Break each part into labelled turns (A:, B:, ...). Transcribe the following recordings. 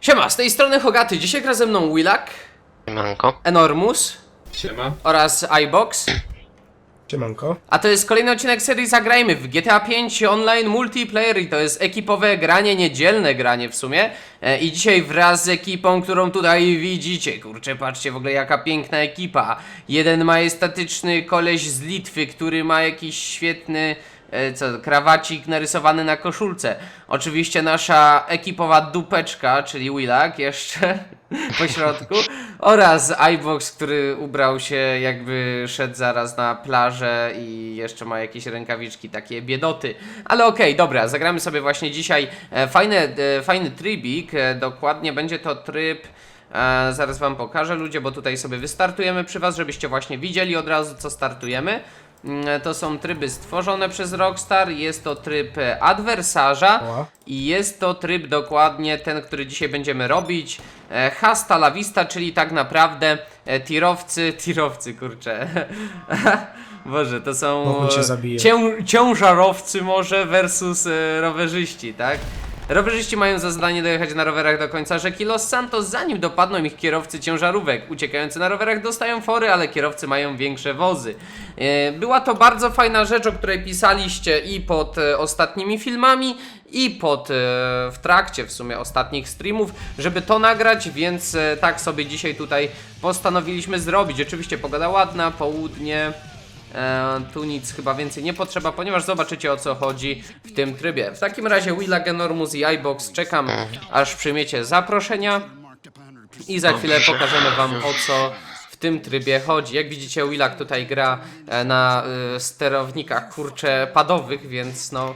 A: Siema, z tej strony Hogaty. Dzisiaj gra ze mną Willak,
B: Siemanko.
A: Enormus
C: Siema.
A: oraz iBox.
D: Siemanko.
A: A to jest kolejny odcinek serii Zagrajmy w GTA 5 Online Multiplayer i to jest ekipowe granie, niedzielne granie w sumie. E, I dzisiaj wraz z ekipą, którą tutaj widzicie, kurczę, patrzcie w ogóle jaka piękna ekipa. Jeden majestatyczny koleś z Litwy, który ma jakiś świetny e, co, krawacik narysowany na koszulce. Oczywiście nasza ekipowa dupeczka, czyli Willak jeszcze po środku. Oraz iBox, który ubrał się jakby szedł zaraz na plażę i jeszcze ma jakieś rękawiczki, takie biedoty. Ale okej, dobra, zagramy sobie właśnie dzisiaj e, fajny, e, fajny trybik. E, dokładnie będzie to tryb... E, zaraz wam pokażę ludzie, bo tutaj sobie wystartujemy przy was, żebyście właśnie widzieli od razu co startujemy. Mm, To są tryby stworzone przez Rockstar, jest to tryb adwersarza i jest to tryb dokładnie ten, który dzisiaj będziemy robić. E, Hasta la vista, czyli tak naprawdę e, tirowcy, tirowcy kurczę. Boże, to są
D: cię,
A: ciężarowcy może versus e, rowerzyści, tak? Rowerzyści mają za zadanie dojechać na rowerach do końca rzeki Los Santos, zanim dopadną ich kierowcy ciężarówek. Uciekający na rowerach dostają fory, ale kierowcy mają większe wozy. E, Była to bardzo fajna rzecz, o której pisaliście i pod e, ostatnimi filmami, i pod e, w trakcie w sumie ostatnich streamów, żeby to nagrać, więc tak sobie dzisiaj tutaj postanowiliśmy zrobić. Oczywiście pogoda ładna, południe. E, tu nic chyba więcej nie potrzeba, ponieważ zobaczycie o co chodzi w tym trybie. W takim razie Willa Genormus i iBox czekam aż przyjmiecie zaproszenia i za chwilę pokażemy wam o co w tym trybie chodzi. Jak widzicie Willak tutaj gra e, na e, sterownikach kurcze padowych, więc no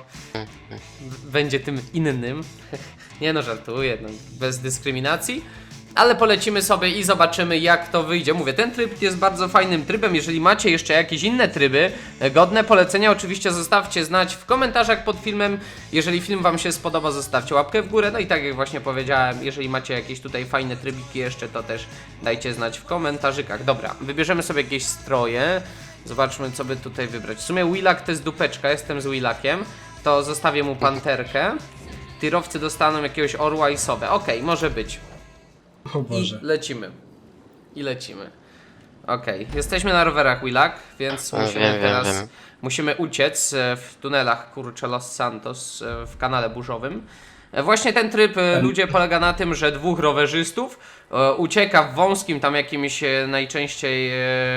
A: będzie tym innym. Nie no, żartuję, no, bez dyskryminacji. Ale polecimy sobie i zobaczymy jak to wyjdzie. Mówię, ten tryb jest bardzo fajnym trybem. Jeżeli macie jeszcze jakieś inne tryby e, godne polecenia, oczywiście zostawcie znać w komentarzach pod filmem. Jeżeli film wam się spodoba, zostawcie łapkę w górę. No i tak jak właśnie powiedziałem, jeżeli macie jakieś tutaj fajne trybiki jeszcze, to też dajcie znać w komentarzykach. Dobra, wybierzemy sobie jakieś stroje. Zobaczmy co by tutaj wybrać. W sumie Willak to jest dupeczka, jestem z Willakiem. To zostawię mu panterkę. Tirowcy dostaną jakiegoś orła i sobę. Okej, może być.
D: O
A: I
D: Boże.
A: lecimy. I lecimy. Okej, jesteśmy na rowerach Willak, więc musimy
B: wiem, wiem,
A: teraz
B: wiem.
A: musimy uciec e, w tunelach kurczę Los Santos e, w kanale burzowym. E, Właśnie ten tryb e, ludzie polega na tym, że dwóch rowerzystów e, ucieka w wąskim tam jakimś e, najczęściej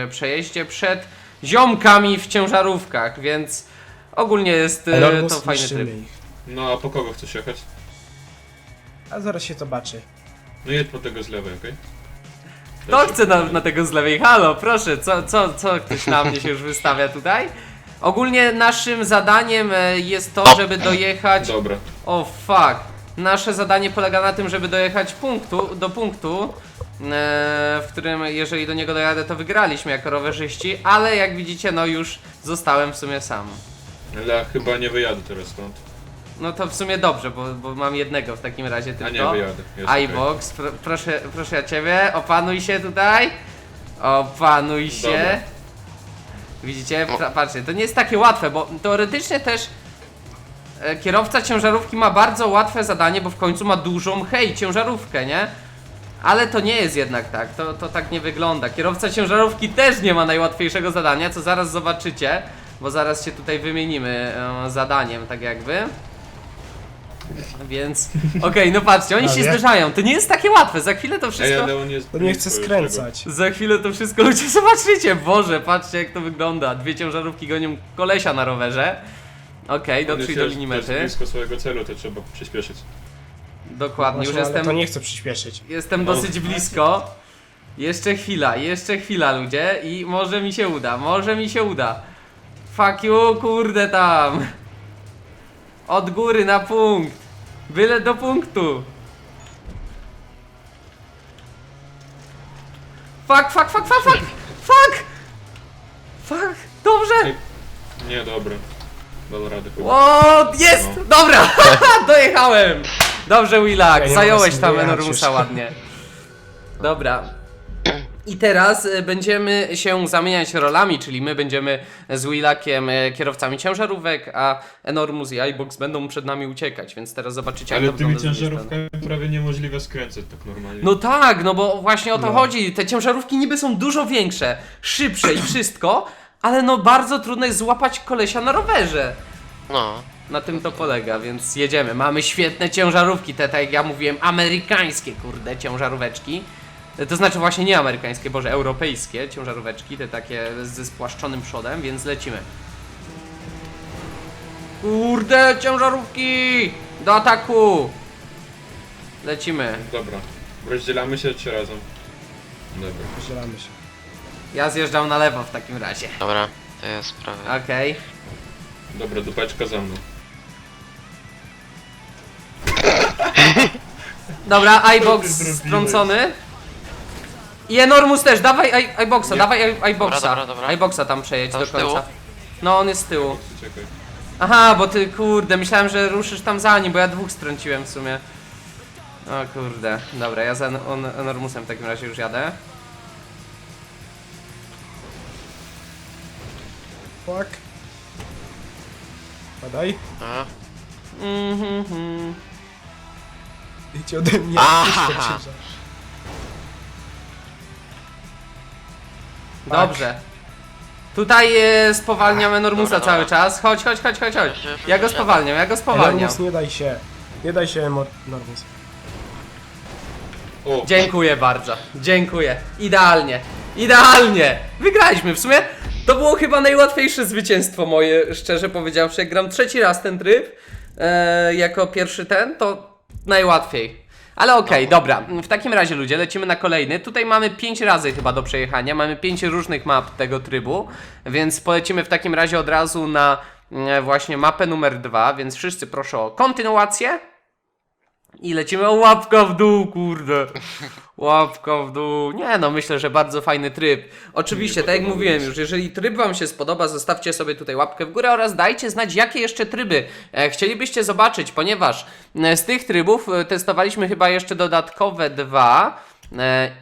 A: e, przejeździe przed ziomkami w ciężarówkach, więc ogólnie jest e, to fajny tryb.
D: ich.
C: No a po kogo chcesz jechać?
D: A zaraz się zobaczy.
C: No jedź po tego z lewej, okej?
A: Kto chce na, na tego z lewej? Halo, proszę, co, co, co ktoś na mnie się już wystawia tutaj? Ogólnie naszym zadaniem e, jest to, żeby dojechać...
C: Dobra.
A: O fuck. Nasze zadanie polega na tym, żeby dojechać punktu, do punktu, e, w którym jeżeli do niego dojadę, to wygraliśmy jako rowerzyści, ale jak widzicie, no już zostałem w sumie sam.
C: Ale ja chyba nie wyjadę teraz stąd.
A: No to w sumie dobrze, bo, bo mam jednego w takim razie
C: A nie
A: tylko.
C: wyjadę. Jest okej.
A: iBox, pr proszę, proszę ja ciebie, opanuj się tutaj. Opanuj się.
C: Dobra.
A: Widzicie? Pra- Patrzcie, to nie jest takie łatwe, bo teoretycznie też e, kierowca ciężarówki ma bardzo łatwe zadanie, bo w końcu ma dużą, hej, ciężarówkę, nie? Ale to nie jest jednak tak, to, to tak nie wygląda. Kierowca ciężarówki też nie ma najłatwiejszego zadania, co zaraz zobaczycie, bo zaraz się tutaj wymienimy e, zadaniem, tak jakby. Więc, okej, no patrzcie, oni się
D: Prawie.
A: zderzają. To nie jest takie łatwe, za chwilę to
C: Ej,
A: wszystko...
C: ale on jest
D: To nie chce
C: blisko
D: skręcać.
A: Za chwilę to wszystko ludzie zobaczycie. Boże, patrzcie jak to wygląda. Dwie ciężarówki gonią kolesia na rowerze. Okej.
C: On
A: dotrzyj
C: jest
A: do
C: też-
A: linii
C: też
A: mety.
C: blisko swojego celu, to trzeba przyspieszyć.
A: Dokładnie, już
D: Właśnie, ale
A: jestem,
D: to nie chcę przyspieszyć.
A: jestem
C: No.
A: dosyć blisko. Jeszcze chwila, jeszcze chwila ludzie i może mi się uda, może mi się uda. Fuck you, kurde tam. Od góry na punkt. Byle do punktu. Fuck, fuck, fuck, fuck, fuck, fuck. Fuck, dobrze.
C: Nie, dobra. Dam radę chyba.
A: O, jest!
C: No.
A: Dobra! Dojechałem! Dobrze, Willak, zająłeś tam Enormusa ładnie. Dobra. I teraz e, będziemy się zamieniać rolami, czyli my będziemy z Willakiem e, kierowcami ciężarówek, a Enormus i iBox będą przed nami uciekać, więc teraz zobaczycie jak
C: Ale
A: to
C: tymi
A: wygląda z drugiej strony.
C: ciężarówkami prawie niemożliwe skręcać tak normalnie.
A: No tak, no bo właśnie o to
D: No.
A: chodzi. Te ciężarówki niby są dużo większe, szybsze i wszystko, ale no bardzo trudno jest złapać kolesia na rowerze.
B: No.
A: Na tym to polega, więc jedziemy. Mamy świetne ciężarówki, te tak jak ja mówiłem, amerykańskie, kurde, ciężaróweczki. To znaczy właśnie nie amerykańskie, boże, europejskie ciężaróweczki, te takie ze spłaszczonym przodem, więc lecimy. Kurde, ciężarówki! Do ataku! Lecimy.
C: Dobra. Rozdzielamy się czy razem? Dobra.
D: Podzielamy się.
A: Ja zjeżdżam na lewo w takim razie.
B: Dobra, to jest prawie.
A: Okej.
C: Dobra, dupeczka za mną.
A: Dobra, iBox
C: zrobiłeś?
A: strącony. I Enormus też, dawaj i- iBoxa, dawaj i- iBoxa.
B: Dobra, dobra, dobra.
A: iBoxa tam przejedź do
B: z tyłu?
A: końca. No, on jest z tyłu.
C: Czekaj.
A: Aha, bo ty, kurde, myślałem, że ruszysz tam za nim, bo ja dwóch strąciłem w sumie. O kurde, dobra, ja za En- on- Enormusem w takim razie już jadę.
D: Fuck. Padaj.
B: A,
A: Mhm, mhm.
D: Idźcie ode mnie.
B: Aha.
A: Dobrze. Tutaj e, spowalniam Enormusa
B: Dobra,
A: cały
B: dobra.
A: czas. Chodź, chodź, chodź, chodź, chodź. Ja go spowalniam, ja go spowalniam.
D: Enormus, nie daj się. Nie daj się, Mor- Normus.
C: O!
A: Dziękuję bardzo. Dziękuję. Idealnie. Idealnie. Wygraliśmy. W sumie to było chyba najłatwiejsze zwycięstwo moje, szczerze powiedziawszy. Jak gram trzeci raz ten tryb, e, jako pierwszy ten, to najłatwiej. Ale okej, dobra. W takim razie ludzie, lecimy na kolejny. Tutaj mamy 5 razy chyba do przejechania. Mamy 5 różnych map tego trybu, więc polecimy w takim razie od razu na e, właśnie mapę numer 2, więc wszyscy proszę o kontynuację. I lecimy o łapka w dół, kurde. Łapka w dół. Nie no, myślę, że bardzo fajny tryb. Oczywiście, tak jak mówiłem już, jeżeli tryb wam się spodoba, zostawcie sobie tutaj łapkę w górę oraz dajcie znać, jakie jeszcze tryby e, chcielibyście zobaczyć, ponieważ e, z tych trybów e, testowaliśmy chyba jeszcze dodatkowe dwa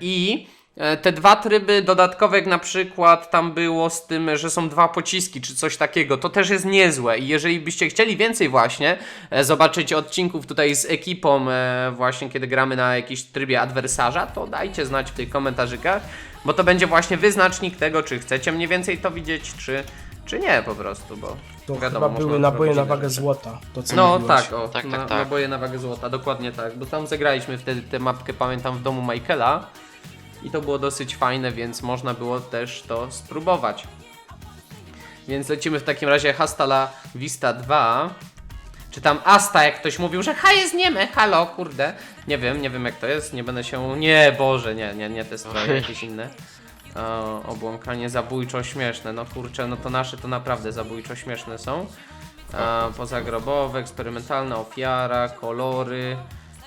A: i te dwa tryby dodatkowe, jak na przykład tam było z tym, że są dwa pociski czy coś takiego, to też jest niezłe. I jeżeli byście chcieli więcej właśnie e, zobaczyć odcinków tutaj z ekipą, e, właśnie kiedy gramy na jakiś trybie adwersarza, to dajcie znać w tych komentarzykach, bo to będzie właśnie wyznacznik tego, czy chcecie mniej więcej to widzieć, czy, czy nie po prostu, bo
D: To
A: wiadomo,
D: chyba były naboje na wagę
A: rzeczy.
D: złota. To co
A: No
D: mówiłeś.
A: tak, o,
B: Tak,
A: na,
B: tak, tak.
A: naboje na wagę złota, dokładnie tak, bo tam zagraliśmy wtedy tę mapkę, pamiętam, w domu Michaela i to było dosyć fajne, więc można było też to spróbować. Więc lecimy w takim razie Hasta la Vista 2. Czy tam Asta, jak ktoś mówił, że ha jest nieme, halo, kurde. Nie wiem, nie wiem jak to jest, nie będę się... Nie, Boże, nie, nie, nie te sprawy, jakieś inne. O, obłąkanie zabójczo śmieszne, no kurczę, no to nasze to naprawdę zabójczo śmieszne są. A, pozagrobowe, eksperymentalna ofiara, kolory.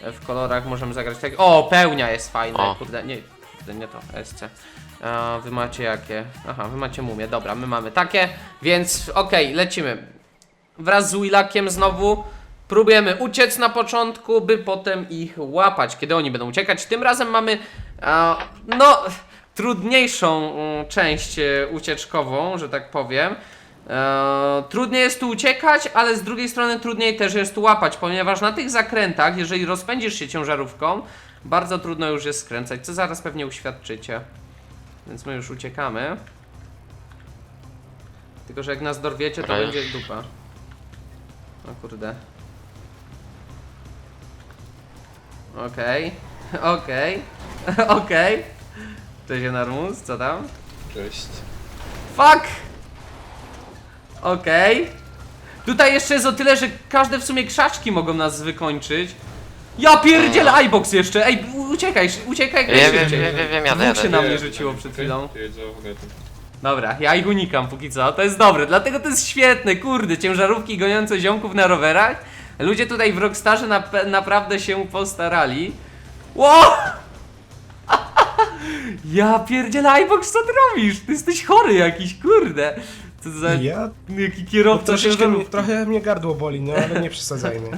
A: E, W kolorach możemy zagrać tak. O, pełnia jest fajna.
B: O.
A: Kurde, nie, nie to, SC. A, wy macie jakie? Aha, wy macie mumie. Dobra, my mamy takie, więc okej, lecimy. Wraz z Willakiem znowu próbujemy uciec na początku, by potem ich łapać, kiedy oni będą uciekać. Tym razem mamy, a, no, trudniejszą mm, część e, ucieczkową, że tak powiem. E, trudniej jest tu uciekać, ale z drugiej strony trudniej też jest tu łapać, ponieważ na tych zakrętach, jeżeli rozpędzisz się ciężarówką, bardzo trudno już jest skręcać, co zaraz pewnie uświadczycie. Więc my już uciekamy. Tylko, że jak nas dorwiecie, to
B: Dobra,
A: będzie dupa. O kurde. Okej, okej, okej. Cześć Enormus, co tam?
C: Cześć.
A: Fuck! Okej. Tutaj jeszcze jest o tyle, że każde w sumie krzaczki mogą nas wykończyć. Ja pierdzielę iBox jeszcze! Ej, u- uciekaj, uciekaj jak
B: Wiem, wiem,
A: najszybciej.
B: wiem, wiem, wiem, jadę,
A: Dwóch się
B: jadę.
A: na mnie rzuciło przed chwilą. Dobra, ja ich unikam póki co, to jest dobre, dlatego to jest świetne, kurde, ciężarówki goniące ziomków na rowerach. Ludzie tutaj w Rockstarze nap naprawdę się postarali. Ło! Ja pierdzielę, iBox, co ty robisz? Ty jesteś chory jakiś, kurde. Co za...
D: Ja
A: Jaki kierowca
D: troszeczkę,
A: ciężarówki.
D: mnie- trochę mnie gardło boli, no ale nie przesadzajmy.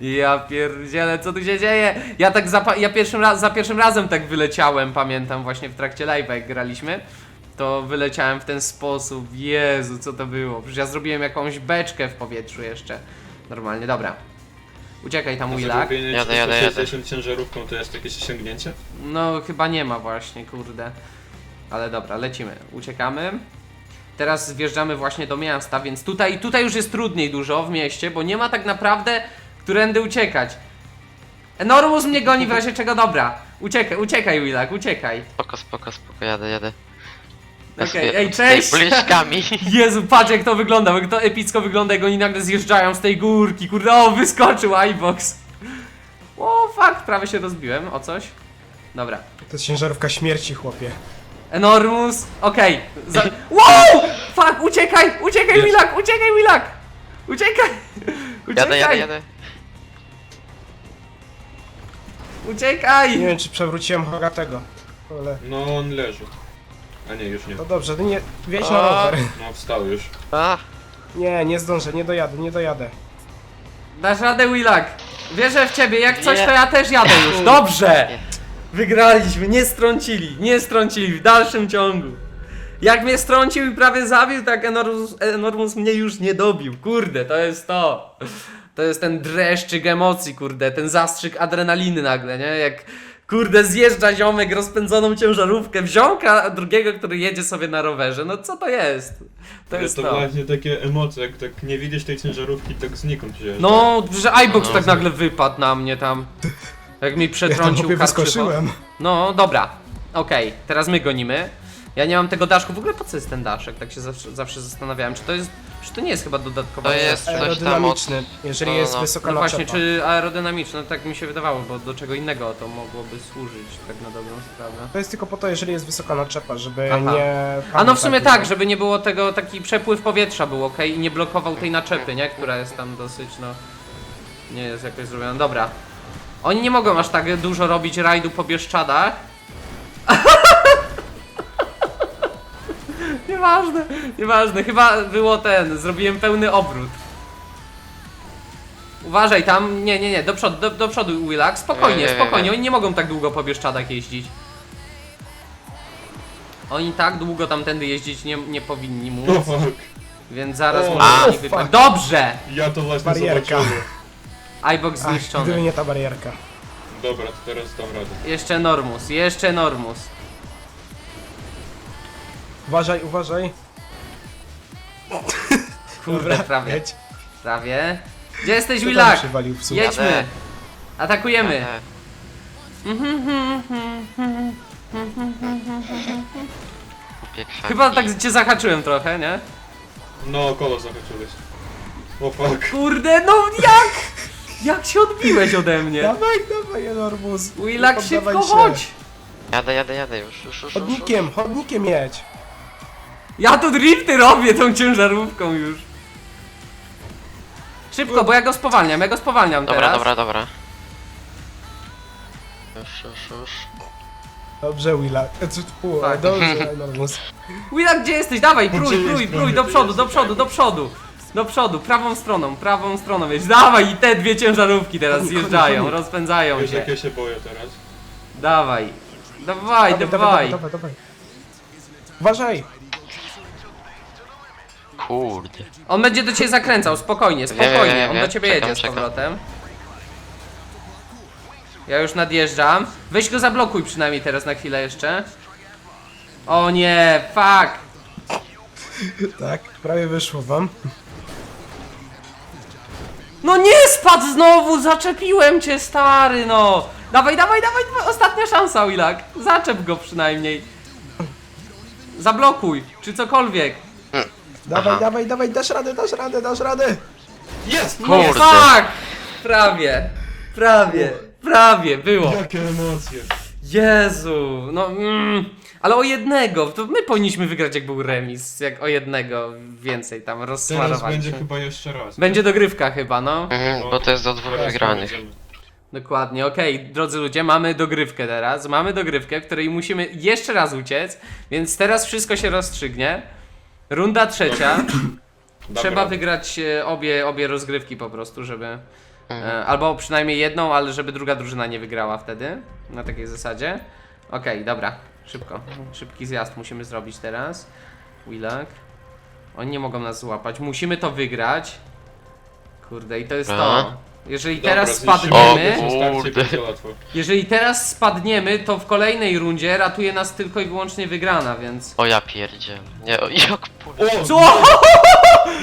A: Ja pierdzielę, co tu się dzieje? Ja tak za, ja pierwszym raz, za pierwszym razem tak wyleciałem, pamiętam właśnie w trakcie live'a jak graliśmy. To wyleciałem w ten sposób. Jezu, co to było? Przecież ja zrobiłem jakąś beczkę w powietrzu jeszcze. Normalnie, dobra. Uciekaj tam, Willak.
C: Zrobienie
B: Jadę, jadę,
C: 460 ciężarówką to jest jakieś osiągnięcie?
A: No, chyba nie ma właśnie, kurde. Ale dobra, lecimy. Uciekamy. Teraz wjeżdżamy właśnie do miasta, więc tutaj, tutaj już jest trudniej dużo w mieście, bo nie ma tak naprawdę którędy uciekać. Enormus mnie goni w razie czego, dobra. Uciekaj, uciekaj Willak, uciekaj.
B: Spoko, spoko, spoko, jadę, jadę.
A: Okej, ej,
B: Tutaj
A: cześć!
B: Policzkami.
A: Jezu, patrz jak to wygląda, jak to epicko wygląda, jak oni nagle zjeżdżają z tej górki, kurde, o, wyskoczył iBox. O, fuck, prawie się rozbiłem, o coś. Dobra.
D: To jest ciężarówka śmierci, chłopie.
A: Enormus, okej. Za... Wow! Fuck, uciekaj, uciekaj
C: Jest.
A: Willak, uciekaj Willak! Uciekaj!
B: Jadę, jadę,
A: Uciekaj!
B: jadę.
D: Nie
A: Uciekaj!
D: wiem, czy przewróciłem Hogatego. Ale...
C: No on leży. A nie, już nie.
D: No dobrze, to nie... Wjedź na
A: A.
D: rower.
C: No wstał już.
B: A,
D: Nie, nie zdążę, nie dojadę, nie dojadę.
A: Dasz radę Willak! Wierzę w ciebie, jak coś
B: Nie.
A: to ja też jadę już. Dobrze! Wygraliśmy, nie strącili, nie strącili w dalszym ciągu. Jak mnie strącił i prawie zabił, tak Enormus, Enormus mnie już nie dobił. Kurde, to jest to. To jest ten dreszczyk emocji, kurde, ten zastrzyk adrenaliny nagle, nie? Jak kurde zjeżdża ziomek rozpędzoną ciężarówkę, wziąka drugiego, który jedzie sobie na rowerze. No co to jest? To
C: Ale
A: jest
C: to
A: to.
C: właśnie takie emocje, jak tak nie widzisz tej ciężarówki, tak znikąd się
A: No, że iBox
B: No.
A: tak nagle wypadł na mnie tam. Jak mi
D: Ja
A: przetrącił karczycho.
D: wyskoczyłem.
A: No, dobra. Okej, teraz my gonimy. Ja nie mam tego daszku. W ogóle po co jest ten daszek? Tak się zawsze, zawsze zastanawiałem. Czy to jest. Czy to nie jest chyba dodatkowa
B: To jest coś tam.
D: Aerodynamiczny, jeżeli
B: No,
D: jest
B: no.
D: wysoka
A: No właśnie,
D: naczepa.
A: czy aerodynamiczne? Tak mi się wydawało, bo do czego innego to mogłoby służyć, tak na dobrą sprawę.
D: To jest tylko po to, jeżeli jest wysoka naczepa, żeby
A: Aha.
D: nie...
A: A no w sumie tak, żeby nie było tego, taki przepływ powietrza był ok i nie blokował tej naczepy, nie? Która jest tam dosyć, no. Nie jest jakoś zrobiona. Dobra. Oni nie mogą aż tak dużo robić rajdu po Bieszczadach. nieważne, nieważne. Chyba było ten, zrobiłem pełny obrót. Uważaj tam, nie, nie, nie, do przodu, do, do przodu Willak, spokojnie,
B: Nie, nie, nie,
A: spokojnie,
B: nie.
A: oni nie mogą tak długo po Bieszczadach jeździć. Oni tak długo tamtędy jeździć nie, nie powinni móc,
C: fuck.
A: więc zaraz
C: O,
A: może
D: o,
A: oni wypaść.
D: fuck.
A: Dobrze!
C: Ja to właśnie
D: Barierka.
C: zobaczyłem.
A: iBox
D: Ach,
A: zniszczony.
D: gdyby nie ta barierka.
C: Dobra, to teraz dam radę.
A: Jeszcze Normus, jeszcze Normus.
D: Uważaj, uważaj.
A: Kurde, prawie,
D: jedź.
A: prawie. Gdzie jesteś,
D: Kto tam
A: Willak?
D: przywalił w słup?
A: Jedźmy! Atakujemy! Chyba tak cię zahaczyłem trochę, nie?
C: No, kolo zahaczyłeś. O fuck.
A: Kurde, no jak? Jak się odbiłeś ode mnie?
D: Dawaj, dawaj, Enormus.
A: Willak, szybko
D: się.
A: chodź!
B: Jadę, jadę, jadę już, już, już, już.
D: Chodnikiem, chodnikiem jedź.
A: Ja tu drifty robię tą ciężarówką już. Szybko, bo ja go spowalniam, ja go spowalniam
B: Dobra,
A: teraz.
B: dobra, dobra. Już, już, już.
D: Dobrze, Willak. E, u,
A: Tak.
D: Dobrze, Enormus.
A: Willak, gdzie jesteś? Dawaj, prój,
C: Gdzie
A: prój, prój, do przodu, do przodu, do przodu. Do przodu, prawą stroną, prawą stroną jedź. Dawaj, i te dwie ciężarówki teraz
D: chodnik,
A: zjeżdżają,
D: chodnik.
A: rozpędzają
C: Wiesz
A: się.
C: jak ja się boję teraz?
A: Dawaj. Dawaj,
D: Dawaj, dawaj,
A: dawaj.
D: dawaj, dawaj. Uważaj.
B: Kurde.
A: On będzie do ciebie zakręcał, spokojnie,
B: Wiem, wiem,
A: spokojnie.
B: wiem,
A: On do ciebie
B: Czekam,
A: jedzie z
B: czekam.
A: powrotem. Ja już nadjeżdżam. Weź go zablokuj przynajmniej teraz na chwilę jeszcze. O nie, fuck.
D: Tak, prawie wyszło wam.
A: No nie spadł znowu, zaczepiłem cię stary no. Dawaj, dawaj, dawaj, dawaj, ostatnia szansa Willak. Zaczep go przynajmniej. Zablokuj, czy cokolwiek.
D: Dawaj,
B: Aha.
D: dawaj, dawaj, dasz radę, dasz radę, dasz radę.
C: Jest!
B: Kurde.
A: fuck! Prawie, prawie, prawie, było.
C: Jakie emocje.
A: Jezu, no mm, ale o jednego, to my powinniśmy wygrać jak był remis, jak o jednego więcej tam
C: Teraz będzie chyba jeszcze raz.
A: Będzie dogrywka chyba, no.
B: Mhm, bo to jest do dwóch
C: Teraz
B: wygranych.
C: będziemy.
A: Dokładnie, okej, drodzy ludzie, mamy dogrywkę teraz, mamy dogrywkę, w której musimy jeszcze raz uciec, więc teraz wszystko się rozstrzygnie. Runda trzecia.
C: Dobra.
A: Trzeba wygrać e, obie, obie rozgrywki po prostu, żeby.
B: Mhm.
A: E, albo przynajmniej jedną, ale żeby druga drużyna nie wygrała wtedy. Na takiej zasadzie. Okej, dobra. Szybko. Szybki zjazd musimy zrobić teraz. Willak. Oni nie mogą nas złapać. Musimy to wygrać. Kurde, i to jest
B: Aha.
A: to. Jeżeli
C: Dobra,
A: teraz
C: zniszczymy
A: spadniemy,
B: O, kurde.
C: będzie łatwo.
A: jeżeli teraz spadniemy, to w kolejnej rundzie ratuje nas tylko i wyłącznie wygrana, więc.
B: O ja pierdzie. Nie, o, jak pól.
C: O!
A: Co?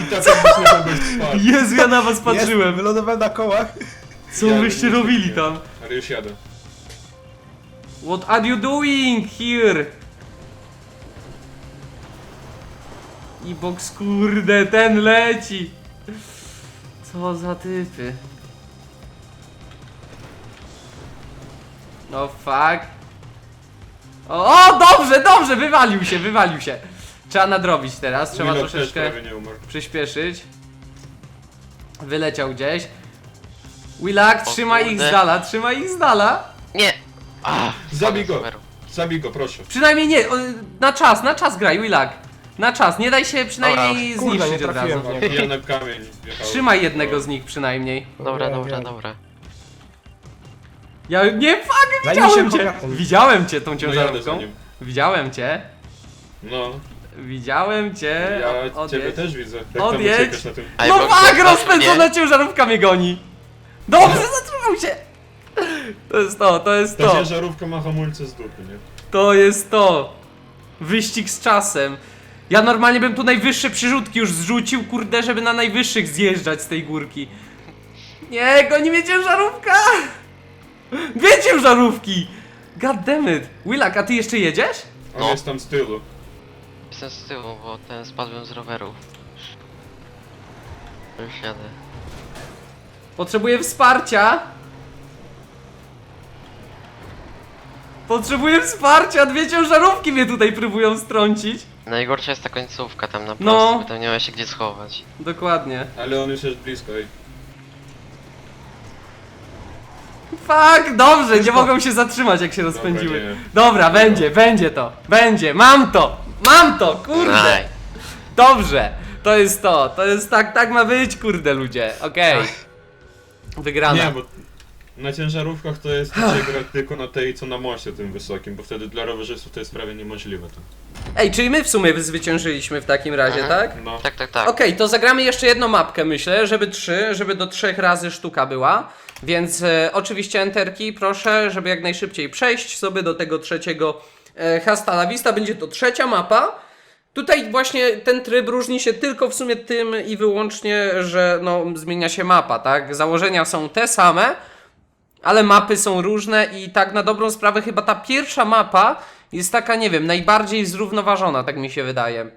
C: I tak spadł.
A: Jezu, ja na was
D: Jest, wylądowałem na kołach.
A: Co
C: Ja
A: wyście robili tam?
C: Ale już jadę.
A: What are you doing here? I box kurde, ten leci. Co za typy. No fuck. O, o, dobrze, dobrze, wywalił się, wywalił się. Trzeba nadrobić teraz, trzeba
C: też
A: troszeczkę
C: prawie nie umarł.
A: przyspieszyć. Wyleciał gdzieś. Willak,
B: O
A: trzymaj ich
B: kurde.
A: z dala, trzymaj ich z dala.
B: Nie! Ah,
C: Zabij go!
B: numeru.
C: Zabij go, proszę.
A: Przynajmniej nie, o, na czas, na czas graj, Willak. Na czas, nie daj się przynajmniej
D: Kurde, nie
A: zniszczyć od
D: trafiłem
A: razu.
D: w niego.
C: Ja na kamień wjechałem.
A: Trzymaj jednego z nich przynajmniej.
B: Dobra, dobra, dobra.
A: Ja nie, fuck,
D: Zajmij
A: widziałem
D: się
A: cię. Widziałem cię tą
C: No jadę za
A: ciężarówką.
C: nim.
A: Widziałem cię.
C: No,
A: Widziałem cię.
C: ja
A: O-
C: ciebie
A: odjedź.
C: też widzę. Jak tam
A: Odjedź.
C: uciekasz na tym.
B: Ej,
A: No
B: bo-
A: fuck,
B: bo-
A: rozpędzona
B: nie.
A: ciężarówka mnie goni. Dobrze, zatrzymał się. To jest to, to jest
C: Ta
A: to.
C: ciężarówka ma hamulce z dupy, nie?
A: To jest to. Wyścig z czasem. Ja normalnie bym tu najwyższe przyrzutki już zrzucił, kurde, żeby na najwyższych zjeżdżać z tej górki. Nie, goni mnie ciężarówka! Dwie ciężarówki! God damn it. Willak, a ty jeszcze jedziesz?
C: On
B: No.
C: jest tam z tyłu.
B: Jestem z tyłu, bo ten spadłem z roweru. Już jadę.
A: Potrzebuję wsparcia. Potrzebuję wsparcia, dwie ciężarówki mnie tutaj próbują strącić.
B: Najgorsza jest ta końcówka tam na
A: No.
B: prostu, bo tam nie ma się gdzie schować.
A: Dokładnie.
C: Ale on już jest blisko, ej.
A: Fuck, dobrze, nie mogą się zatrzymać jak się rozpędziły.
C: nie.
A: Dobra, będzie, będzie to, będzie, mam to, mam to, kurde. Dobrze, to jest to, to jest tak, tak ma być, kurde ludzie, okej. Wygrana.
C: Nie, bo na ciężarówkach to jest się gra tylko na tej, co na moście tym wysokim, bo wtedy dla rowerzystów to jest prawie niemożliwe. To.
A: Ej, czyli my w sumie zwyciężyliśmy w takim razie,
B: Mhm.
A: tak?
C: No.
B: Tak, tak, tak.
A: Okej, to zagramy jeszcze jedną mapkę, myślę, żeby trzy, żeby do trzech razy sztuka była. Więc e, oczywiście enterki, proszę, żeby jak najszybciej przejść sobie do tego trzeciego e, Hasta la Vista. Będzie to trzecia mapa. Tutaj właśnie ten tryb różni się tylko w sumie tym i wyłącznie, że no, zmienia się mapa, tak? Założenia są te same, ale mapy są różne i tak na dobrą sprawę chyba ta pierwsza mapa jest taka, nie wiem, najbardziej zrównoważona, tak mi się wydaje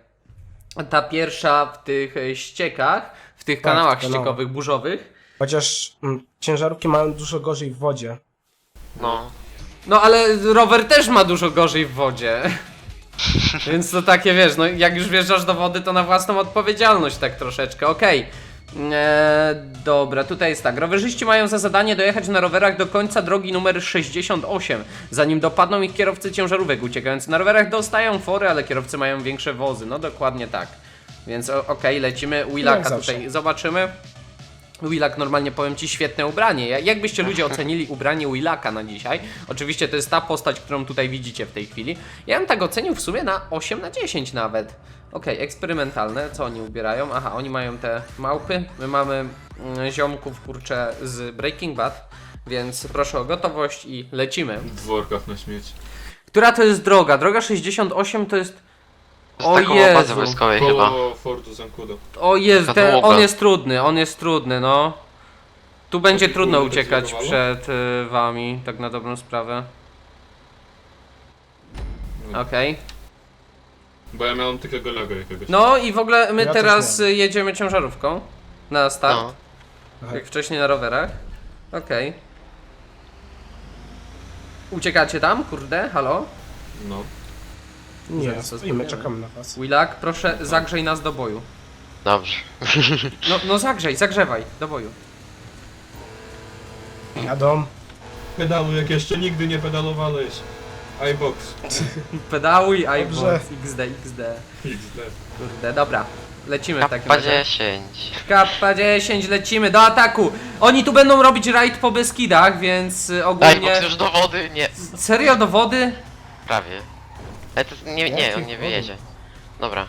A: ta pierwsza w tych e, ściekach, w tych
D: Tak,
A: kanałach ściekowych, burzowych.
D: Chociaż mm, ciężarówki mają dużo gorzej w wodzie.
B: No.
A: No ale rower też ma dużo gorzej w wodzie. Więc to takie wiesz, no jak już wjeżdżasz do wody, to na własną odpowiedzialność tak troszeczkę, okej. Eee, dobra, tutaj jest tak. Rowerzyści mają za zadanie dojechać na rowerach do końca drogi numer 68. Zanim dopadną ich kierowcy ciężarówek uciekający na rowerach dostają fory, ale kierowcy mają większe wozy. No dokładnie tak. Więc okej, lecimy. Willaka tutaj zobaczymy. Willak normalnie powiem ci świetne ubranie. Ja- Jakbyście ludzie ocenili ubranie Willaka na dzisiaj? Oczywiście to jest ta postać, którą tutaj widzicie w tej chwili. Ja bym tak ocenił w sumie na 8 na 10 nawet. Okej, eksperymentalne. Co oni ubierają? Aha, oni mają te małpy. My mamy mm, ziomków kurcze z Breaking Bad. Więc proszę o gotowość i lecimy.
C: W workach na śmieć.
A: Która to jest droga? Droga 68 to jest.
B: Z
A: O
B: taką bazy
A: Jezu.
B: wojskowej chyba.
C: Koło Fortu Zancudo.
A: O ten,
B: długa.
A: on jest trudny, on jest trudny, no. Tu będzie trudno
C: kurde
A: uciekać przed y, wami, tak na dobrą sprawę.
C: No.
A: Okej.
C: Bo ja miałem takiego logo jakiegoś.
A: No i w ogóle my
D: Ja też
A: teraz y, jedziemy ciężarówką na start,
B: No.
D: Tak.
A: jak wcześniej na rowerach. Okej. Uciekacie tam, kurde, halo?
C: No.
D: Nie, stoimy, czekamy na was.
A: Willak, proszę zagrzej nas do boju.
B: Dobrze.
A: No, no zagrzej, zagrzewaj, do boju.
D: Jadą.
C: Pedalu jak jeszcze nigdy nie pedalowałeś. iBox.
A: Pedałuj, iBox,
D: Dobrze.
A: XD, XD.
C: XD.
A: Kurde, dobra. Lecimy w takim
B: Kappa
A: razie.
B: 10.
A: Kappa 10, lecimy do ataku. Oni tu będą robić raid po Beskidach, więc y, ogólnie...
B: iBox już do wody, nie.
A: Serio do wody?
B: Prawie. Ale to nie, nie, on nie wyjedzie. Dobra.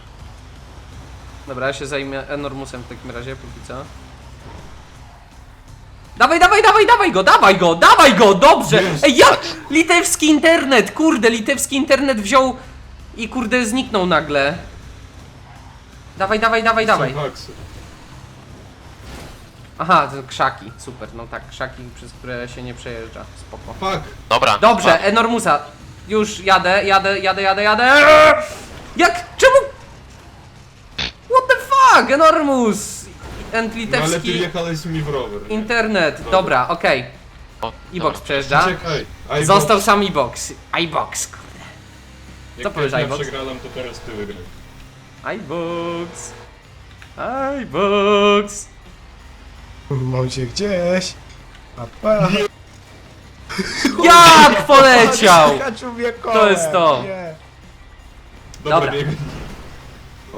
A: Dobra, ja się zajmę Enormusem w takim razie, póki co. Dawaj, dawaj, dawaj, dawaj go, dawaj go, dawaj go, dobrze! Ej, jak? Litewski internet, kurde, litewski internet wziął i kurde zniknął nagle. Dawaj, dawaj, dawaj, dawaj.
C: Haksy.
A: Aha, to krzaki, super, no tak, krzaki, przez które się nie przejeżdża, spoko.
C: Fuck!
B: Dobra.
A: Dobrze, Enormusa, już jadę, jadę, jadę, jadę, jadę. Jak? Czemu? What the fuck, Enormus! And
C: No ale ty wjechałeś mi w rower. nie?
A: internet, dobra, okej.
B: O,
A: I-box
B: dobra.
A: przejeżdża.
C: Czekaj. iBox.
A: Został sam i-box. i-box, kurde.
C: Jak
A: Co powiesz,
C: ja
A: iBox?
C: przegrałem, to teraz ty wygraj.
A: i-box. i-box.
D: Mam cię gdzieś. Papa.
A: Jak poleciał! To jest to.
D: Nie.
C: Dobra,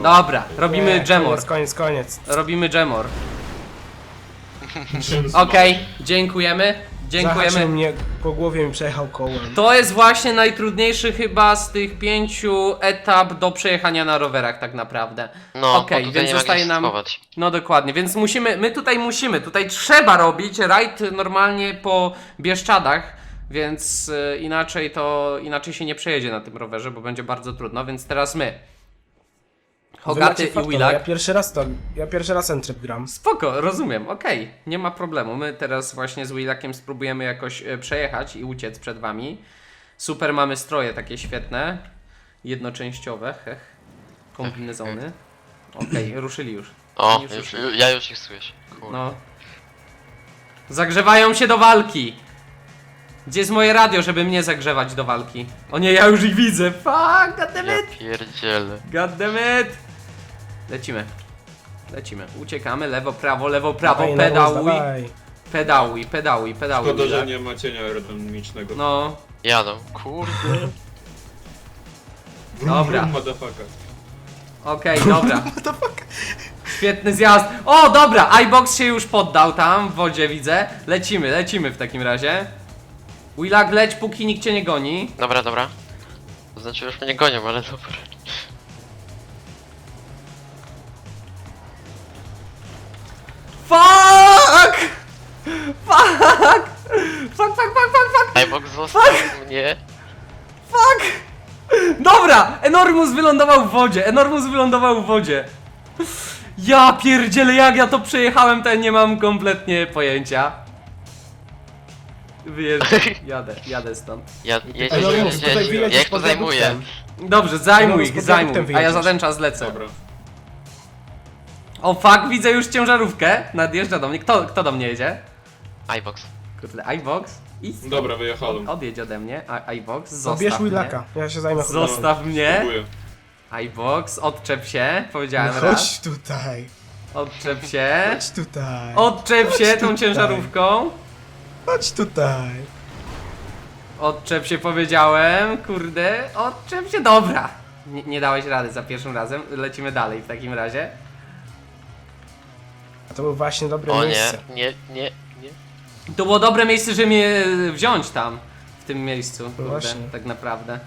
A: Dobra. robimy jamor.
D: Koniec, koniec, koniec.
A: Robimy jamor.
C: James
A: Okej, dziękujemy. Dziękujemy.
D: Zahaczył mnie po głowie mi przejechał kołem.
A: To jest właśnie najtrudniejszy chyba z tych pięciu etap do przejechania na rowerach tak naprawdę.
B: No,
A: Okej,
B: bo tutaj
A: więc
B: nie ma
A: zostaje
B: gdzie
A: nam.
B: schować.
A: No dokładnie, więc musimy, my tutaj musimy, tutaj trzeba robić rajd normalnie po Bieszczadach, więc y, inaczej to, inaczej się nie przejedzie na tym rowerze, bo będzie bardzo trudno, więc teraz my. Hogaty i
D: no,
A: Willak.
D: Ja pierwszy raz to, ja pierwszy raz ten tryb gram.
A: Spoko, rozumiem, okej, nie ma problemu. My teraz właśnie z Willakiem spróbujemy jakoś e, przejechać i uciec przed wami. Super, mamy stroje takie świetne, jednoczęściowe, hech, kombinezony. Okej, ruszyli już.
B: O,
A: Już
B: już, ja już ich słyszę. Kurde.
A: No. Zagrzewają się do walki. Gdzie jest moje radio, żeby mnie zagrzewać do walki? O nie, ja już ich widzę. Fuck, goddammit.
B: Ja pierdzielę.
A: Goddammit. Lecimy. Lecimy. Uciekamy. Lewo, prawo, lewo, prawo.
D: Dawaj,
A: Pedałuj.
D: dawaj.
A: Pedałuj, pedałuj, pedałuj.
C: Szkoda, że nie ma cienia aerodynamicznego.
A: No,
B: Jadą. Kurde.
A: Dobra.
C: motherfucker.
A: okej, dobra. Świetny zjazd. O, dobra, iBox się już poddał tam w wodzie, widzę. Lecimy, lecimy w takim razie. Willak, leć, póki nikt cię nie goni.
B: Dobra, dobra. To znaczy już mnie gonią, ale dobra.
A: Fuck! Fuck! Fuck, fuck, fuck, fuck, fuck,
B: iBox został mnie.
A: fuck! Dobra! Enormus wylądował w wodzie, Enormus wylądował w wodzie. Ja pierdzielę, jak ja to przejechałem, to ja nie mam kompletnie pojęcia. Wyjeżdżam, jadę, jadę stąd.
B: Ja, jedzie,
D: Enormus,
B: jedzie,
D: tutaj
B: jedzie.
D: wyjedziesz
B: Ja ich tu
D: pod
B: zajmuję.
A: Dobrze, zajmuj ich, zajmuj, a ja za ten czas lecę.
C: Dobra.
A: O fuck, widzę już ciężarówkę, nadjeżdża do mnie. Kto, kto do mnie jedzie?
B: iBox.
A: Kurde, iBox? I
C: Dobra, wyjechałem.
A: odjedź ode mnie, a iBox, zostaw mnie.
D: Willaka, ja się zajmę hodowlą.
A: Zostaw mnie.
C: Próbuję.
A: iBox, odczep się, powiedziałem
D: No
A: raz.
D: Chodź tutaj,
A: Odczep się.
D: chodź tutaj,
A: Odczep
D: Chodź
A: się tą
D: tutaj.
A: ciężarówką.
D: chodź tutaj.
A: Odczep się powiedziałem, kurde. Odczep się, dobra. Nie, nie dałeś rady za pierwszym razem. Lecimy dalej w takim razie.
D: A to było właśnie dobre
B: O nie,
D: miejsce.
B: nie, nie, nie.
A: To było dobre miejsce, żeby mnie wziąć tam. W tym miejscu, kurde,
D: właśnie.
A: tak naprawdę.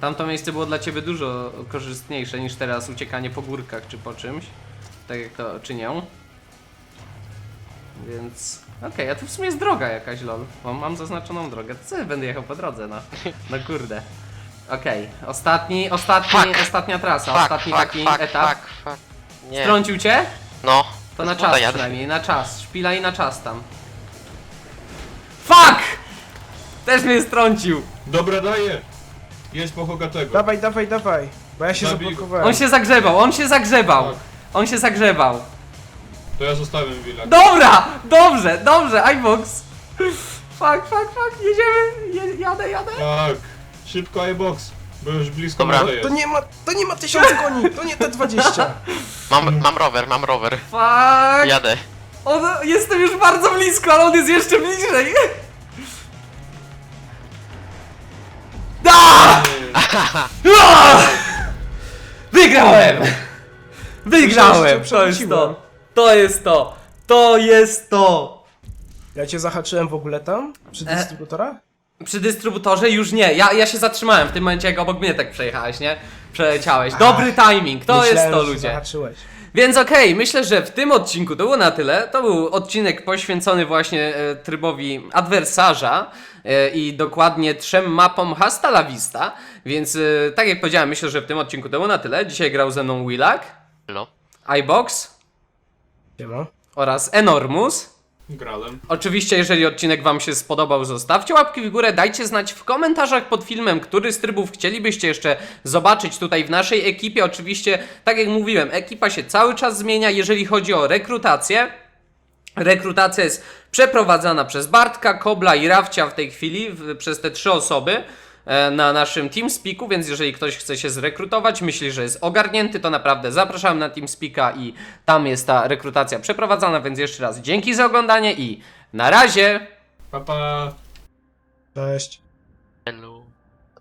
A: Tamto miejsce było dla ciebie dużo korzystniejsze niż teraz uciekanie po górkach czy po czymś. Tak jak to czynię. Więc. Okej, a tu w sumie jest droga jakaś, lol. Bo mam zaznaczoną drogę. To będę jechał po drodze, no. No kurde. Okej, ostatni, ostatni,
B: Fuck.
A: ostatnia trasa,
B: Fuck,
A: ostatni
B: fuck,
A: taki
B: fuck,
A: etap.
B: fuck, fuck. Nie.
A: Trącił cię?
B: No.
A: To na czas
B: jadę.
A: przynajmniej, na czas. Szpila i na czas tam. Fuck! Też mnie strącił.
C: Dobra, daję! Jedź po Hogatego.
D: Dawaj, dawaj, dawaj, bo ja się
C: Zabij go.
D: zablokowałem.
A: On się zagrzebał, on się zagrzebał.
C: Tak.
A: On się zagrzebał.
C: To ja zostawiam Villa.
A: Dobra! Dobrze, dobrze, iBox. Fuck, fuck, fuck, jedziemy. Je, jadę, jadę.
C: Tak. Szybko iBox. Bo już blisko
B: Dobra.
D: To
C: jest.
D: nie ma, to nie ma tysiąc koni, to nie te 20.
B: Mam, mam rower, mam rower.
A: Fuck!
B: Jadę.
A: On, jestem już bardzo blisko, ale on jest jeszcze bliżej. Da! Wygrałem! Wygrałem! To jest to! To jest to! To jest to!
D: Ja cię zahaczyłem w ogóle tam? Przy
A: E.
D: dystrybutora?
A: Przy dystrybutorze już nie. Ja, ja się zatrzymałem w tym momencie, jak obok mnie tak przejechałeś, nie? Przeleciałeś. Dobry timing, to jest
D: Myślałem,
A: to,
D: że
A: ludzie.
D: zahaczyłeś.
A: Więc okej, myślę, że w tym odcinku to było na tyle. To był odcinek poświęcony właśnie e, trybowi adwersarza e, i dokładnie trzem mapom Hasta la Vista. Więc e, tak jak powiedziałem, myślę, że w tym odcinku to było na tyle. Dzisiaj grał ze mną Willak,
B: No.
A: iBox
D: Siema.
A: oraz Enormus.
C: Grałem.
A: Oczywiście, jeżeli odcinek Wam się spodobał, zostawcie łapki w górę, dajcie znać w komentarzach pod filmem, który z trybów chcielibyście jeszcze zobaczyć tutaj w naszej ekipie. Oczywiście, tak jak mówiłem, ekipa się cały czas zmienia, jeżeli chodzi o rekrutację. Rekrutacja jest przeprowadzana przez Bartka, Kobla i Rafcia w tej chwili, w, przez te trzy osoby na naszym TeamSpeaku, więc jeżeli ktoś chce się zrekrutować, myśli, że jest ogarnięty, to naprawdę zapraszam na TeamSpeaka i tam jest ta rekrutacja przeprowadzana, więc jeszcze raz dzięki za oglądanie i na razie!
C: Pa, pa.
D: Cześć.
B: Hello.